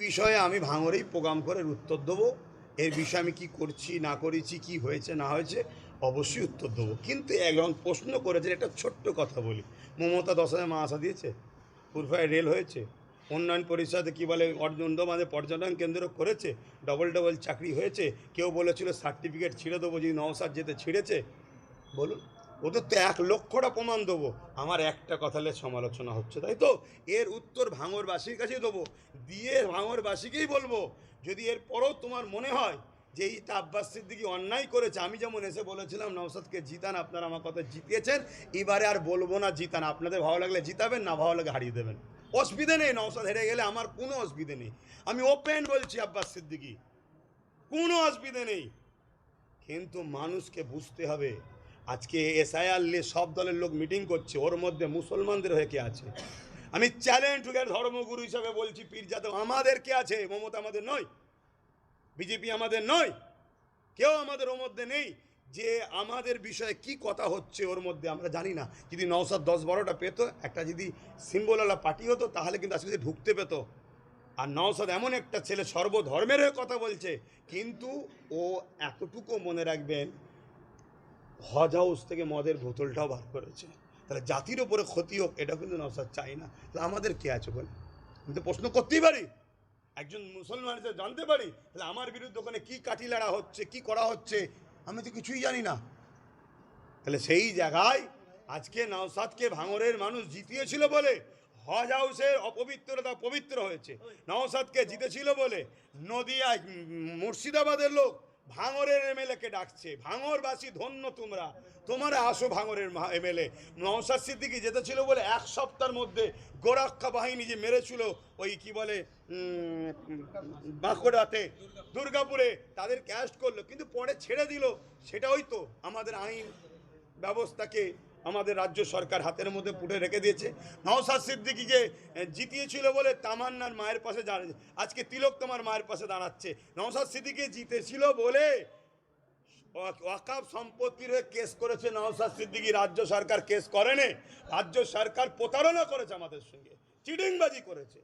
বিষয়ে আমি ভাঙরেই প্রোগ্রাম করে উত্তর দেবো। এর বিষয়ে আমি কি করছি, না করেছি, কি হয়েছে, না হয়েছে, অবশ্যই উত্তর দেবো। কিন্তু একজন প্রশ্ন করেছেন, একটা ছোট্ট কথা বলি। মমতা দশ হাজার মাসা দিয়েছে? পূর্বায় রেল হয়েছে? উন্নয়ন পরিষদে কী বলে অর্জনমাদের পর্যটন কেন্দ্র করেছে? ডবল ডবল চাকরি হয়েছে? কেউ বলেছিল, সার্টিফিকেট ছিঁড়ে দেবো, যদি নওসাদ যেতে ছিঁড়েছে? বলুন। ওদের তো এক লক্ষটা প্রমাণ দেবো। আমার একটা কথালে সমালোচনা হচ্ছে, তাই তো? এর উত্তর ভাঙরবাসীর কাছেই দেবো। দিয়ে ভাঙরবাসীকেই বলব, যদি এর পরেও তোমার মনে হয় যে এইটা আব্বাস সিদ্দিকি অন্যায় করেছে, আমি যেমন এসে বলেছিলাম নওসাদকে জিতান, আপনারা আমার কথা জিতিয়েছেন, এবারে আর বলব না জিতান। আপনাদের ভালো লাগলে জিতাবেন, না ভালো লাগলে হারিয়ে দেবেন। অসুবিধে নেই নওসাদ হেরে গেলে আমার কোনো অসুবিধে নেই। আমি ওপেন বলছি আব্বাস সিদ্দিকি কোনো অসুবিধে নেই। কিন্তু মানুষকে বুঝতে হবে আজকে এসআইআর নিয়ে সব দলের লোক মিটিং করছে, ওর মধ্যে মুসলমানদের হয়ে কে আছে? আমি চ্যালেঞ্জ টুকে ধর্মগুরু হিসাবে বলছি, পীর যাদব, আমাদের কে আছে? মমতা আমাদের নয়, বিজেপি আমাদের নয়, কেউ আমাদের ওর মধ্যে নেই। যে আমাদের বিষয়ে কি কথা হচ্ছে ওর মধ্যে আমরা জানি না। যদি নওসাদ দশ বারোটা পেত, একটা যদি সিম্বলওয়ালা পার্টি হতো, তাহলে কিন্তু আজকে ঢুকতে পেতো। আর নওসাদ এমন একটা ছেলে, সর্বধর্মের হয়ে কথা বলছে, কিন্তু ও এতটুকু মনে রাখবেন হজ হাউস থেকে মদের বোতলটাও বার করেছে। তাহলে জাতির ওপরে ক্ষতি হোক এটা কিন্তু নওসাদ চাই না। তাহলে আমাদের কে আছে বলে? আমি তো প্রশ্ন করতেই পারি। একজন মুসলমান হিসেবে জানতে পারি, তাহলে আমার বিরুদ্ধে ওখানে কী কাঠি লাড়া হচ্ছে, কি করা হচ্ছে, আমি তো কিছুই জানি না। তাহলে সেই জায়গায় আজকে নওসাদকে ভাঙরের মানুষ জিতিয়েছিল বলে হজ হাউসের অপবিত্রতা পবিত্র হয়েছে। নওসাদকে জিতেছিল বলে নদিয়ায় মুর্শিদাবাদের লোক ভাঙরের এমএলএকে ডাকছে? ভাঙরবাসী ধন্য তোমরা। তোমরা আসো ভাঙরের এমএলএ। নওসাদ সিদ্দিকি যেতে ছিল বলে এক সপ্তাহের মধ্যে গোরক্ষা বাহিনী যে মেরেছিল ওই কি বলে বাঁকুড়াতে, দুর্গাপুরে, তাদের ক্যাস্ট করল। কিন্তু পরে ছেড়ে দিল। সেটা ওই তো আমাদের আইন ব্যবস্থাকে আমাদের রাজ্য সরকার হাতের মধ্যে পুটে রেখে দিয়েছে। নওসাদ সিদ্দিকিকে জিতিয়েছিল বলে তামান্নার মায়ের পাশে দাঁড়িয়ে আজকে তিলক তোমার মায়ের পাশে দাঁড়াচ্ছে। নওসাদ সিদ্দিকি জিতেছিল বলে ওয়াক- ওয়াকাফ সম্পত্তির হয়ে কেস করেছে নওসাদ সিদ্দিকি। রাজ্য সরকার কেস করেনি। রাজ্য সরকার প্রতারণা করেছে আমাদের সঙ্গে। চিটিংবাজি করেছে।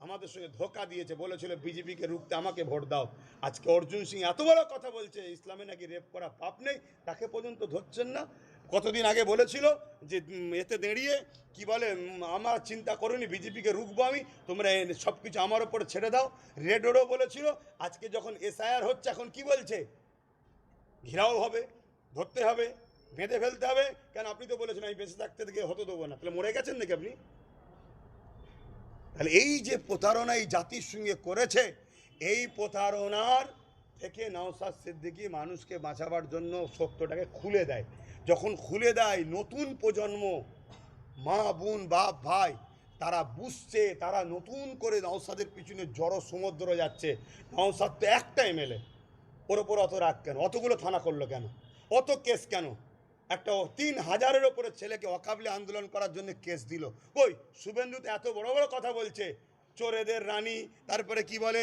আমাদের সঙ্গে ধোকা দিয়েছে। বলেছিল, বিজেপিকে রুখতে আমাকে ভোট দাও। আজকে অর্জুন সিং এত বড় কথা বলছে, ইসলামে নাকি রেপ করা পাপ নেই, তাকে পর্যন্ত ধরছেন না। কতদিন আগে বলেছিল যে এতে দাঁড়িয়ে, কি বলে আমার চিন্তা করুনি, বিজেপিকে রুখবো আমি, তোমরা সব কিছু আমার ওপরে ছেড়ে দাও। রেডোরও বলেছিল, আজকে যখন এসআইআর হচ্ছে, এখন কি বলছে? ঘেরাও হবে, ধরতে হবে, বেঁধে ফেলতে হবে। কেন, আপনি তো বলেছেন, আমি বেঁচে থাকতে থেকে হতে দেবো না। তাহলে মরে গেছেন নাকি আপনি? তাহলে এই যে প্রতারণা এই জাতির সঙ্গে করেছে, এই প্রতারণার থেকে নওসাদ সিদ্দিকি মানুষকে বাঁচাবার জন্য সত্যটাকে খুলে দেয়। যখন খুলে দেয় নতুন প্রজন্ম, মা, বোন, বাপ, ভাই, তারা বুঝছে, তারা নতুন করে নওসাদের পিছনে জড়ো সমুদ্র যাচ্ছে। নওসাদ তো একটা এমএলএ, ওর ওপর অত রাগ কেন? অতগুলো থানা করল কেন? অত কেস কেন? একটা তিন হাজারের ওপরে ছেলেকে অকাবলে আন্দোলন করার জন্য কেস দিল। কই, শুভেন্দু তো এত বড় বড় কথা বলছে। চোরেদের রানী, তারপরে কি বলে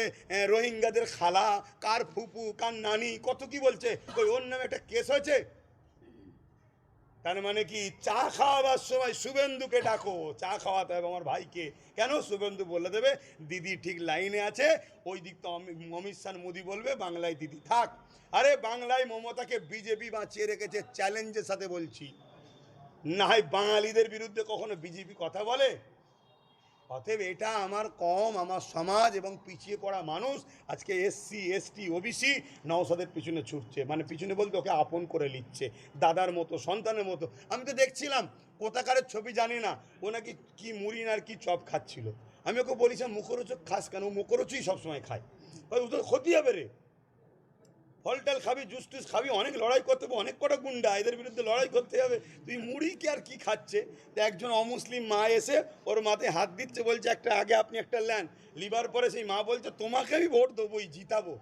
রোহিঙ্গাদের খালা, কার ফুপু, কার নানি, কত কি বলছে? কই, ওর নামে একটা কেস হয়েছে? তার মানে কি, চা খাওয়াবার সময় শুভেন্দুকে ডাকো। চা খাওয়াতে হবে আমার ভাইকে। কেন? শুভেন্দু বলে দেবে, দিদি ঠিক লাইনে আছে, ওই দিক তো অমি- অমিত শাহ মোদি বলবে, বাংলায় দিদি থাক। আরে বাংলায় মমতাকে বিজেপি বাঁচিয়ে রেখেছে, চ্যালেঞ্জের সাথে বলছি। না হয় বাঙালিদের বিরুদ্ধে কখনো বিজেপি কথা বলে? অতএব এটা আমার কম, আমার সমাজ এবং পিছিয়ে পড়া মানুষ, আজকে এসসি, এসটি, ওবিসি নওসাদের পিছনে ছুটছে। মানে পিছনে বলতে ওকে আপন করে নিচ্ছে দাদার মতো, সন্তানের মতো। আমি তো দেখছিলাম, কোথাকারের ছবি জানি না, ও নাকি কী মুড়ি আর কি চপ খাচ্ছিল। আমি ওকে বলেছিলাম, মুখরোচক খাস কেন? মুখরোচই সবসময় খায়। ও তো ক্ষতি হবে রে। ফল টল খাবি, জুস টুস খাবি, অনেক লড়াই করতে হবে, অনেক কটা গুন্ডা, এদের বিরুদ্ধে লড়াই করতে হবে। তুই মুড়ি কি আর কি খাচ্ছে? তো একজন অমুসলিম মা এসে ওর মাথায় হাত দিচ্ছে, বলছে, একটা আগে আপনি একটা নেন। লিবার পরে সেই মা বলছে, তোমাকে আমি ভোট দেবোই জিতাবো।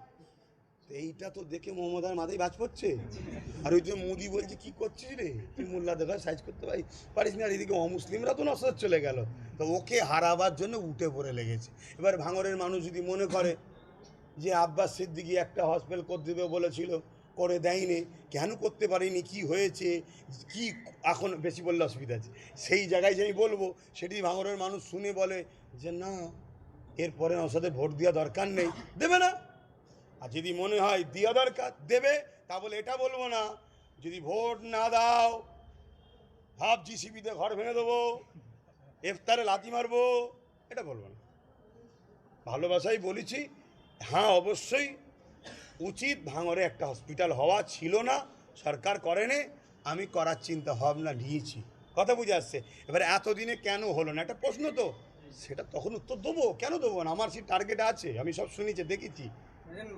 এইটা তো দেখে মমতার মাথায় বাজ পড়ছে। আর ওই যে মোদি বলছে, কি করছিস রে? তুই মোল্লা দেখা সাইজ করতে পারি পারিস না এদিকে অমুসলিমরা তো নসর চলে গেল। তো ওকে হারাবার জন্য উঠে পড়ে লেগেছে। এবার ভাঙরের মানুষ যদি মনে করে যে আব্বাস সিদ্দিকি একটা হসপিটাল করে দেবে বলেছিল, করে দেয়নি। কেন করতে পারিনি? কি হয়েছে? কি এখন বেশি বললে অসুবিধা আছে? সেই জায়গায় যে আমি বলব, সেটি ভাঙরের মানুষ শুনে বলে যে, না, এরপরে ওর সাথে ভোট দেওয়া দরকার নেই। দেবে না। আর যদি মনে হয় দেওয়া দরকার, দেবে। তা বলে এটা বলব না। যদি ভোট না দাও ভাব জিসিবিতে ঘর ভেঙে দেবো এফতারে লাথি মারবো, এটা বলব না। ভালোবাসাই বলেছি হ্যাঁ অবশ্যই। উচিত ভাঙরে একটা হসপিটাল হওয়া ছিল না, সরকার করেনি, আমি করার চিন্তা ভাবনা নিয়েছি। কথা বুঝে আসছে। এবার এতদিনে কেন হলো না? একটা প্রশ্ন তো। সেটা তখন উত্তর দেবো? কেন দেবো না? আমার সেই টার্গেট আছে, আমি সব শুনেছি, দেখেছি।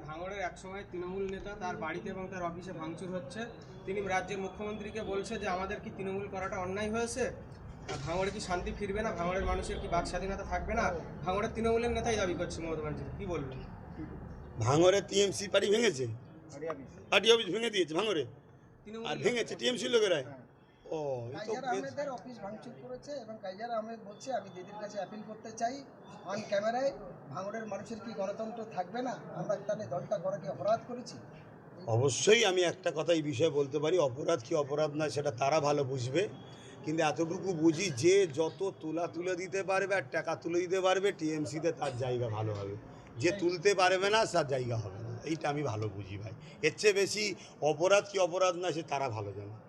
ভাঙড়ের একসময় তৃণমূল নেতা, তার বাড়িতে এবং তার অফিসে ভাঙচুর হচ্ছে। তিনি রাজ্যের মুখ্যমন্ত্রীকে বলছে যে, আমাদের কি তৃণমূল করাটা অন্যায় হয়েছে? ভাঙড়ে কি শান্তি ফিরবে না? ভাঙড়ের মানুষের কি বাক স্বাধীনতা থাকবে না? ভাঙড়ের তৃণমূলের নেতাই দাবি করছে, মমতা ব্যানার্জি কি বলবেন? ভাঙরে টিএমসি পার্টি ভেঙেছে? পার্টি অফিস ভেঙে দিয়েছে ভাঙরে? আর ভেঙেছে টিএমসি লোকেরাই? ও এই তো কাইজার বেশ- আহমেদের অফিস ভাঙচুর করেছে এবং কাইজার আহমেদ বলছে আমি দিদির কাছে অ্যাপিল করতে চাই অন ক্যামেরায় ভাঙড়ের মানুষের কি গণতন্ত্র থাকবে না? আমরা তাহলে দলটা করে কি অপরাধ করেছি? অবশ্যই আমি একটা কথা এই বিষয়ে বলতে পারি অপরাধ কি অপরাধ নয় সেটা তারা ভালো বুঝবে। কিন্তু এতটুকু বুঝি যে যত তুলা তুলে দিতে পারবে আর টাকা তুলে দিতে পারবে টিএমসিতে তার জায়গা ভালো হবে। যে তুলতে পারবে না, তার জায়গা হবে না। এইটা আমি ভালো বুঝি ভাই। এর চেয়ে বেশি অপরাধ কি অপরাধ না, সে তারা ভালো জানে।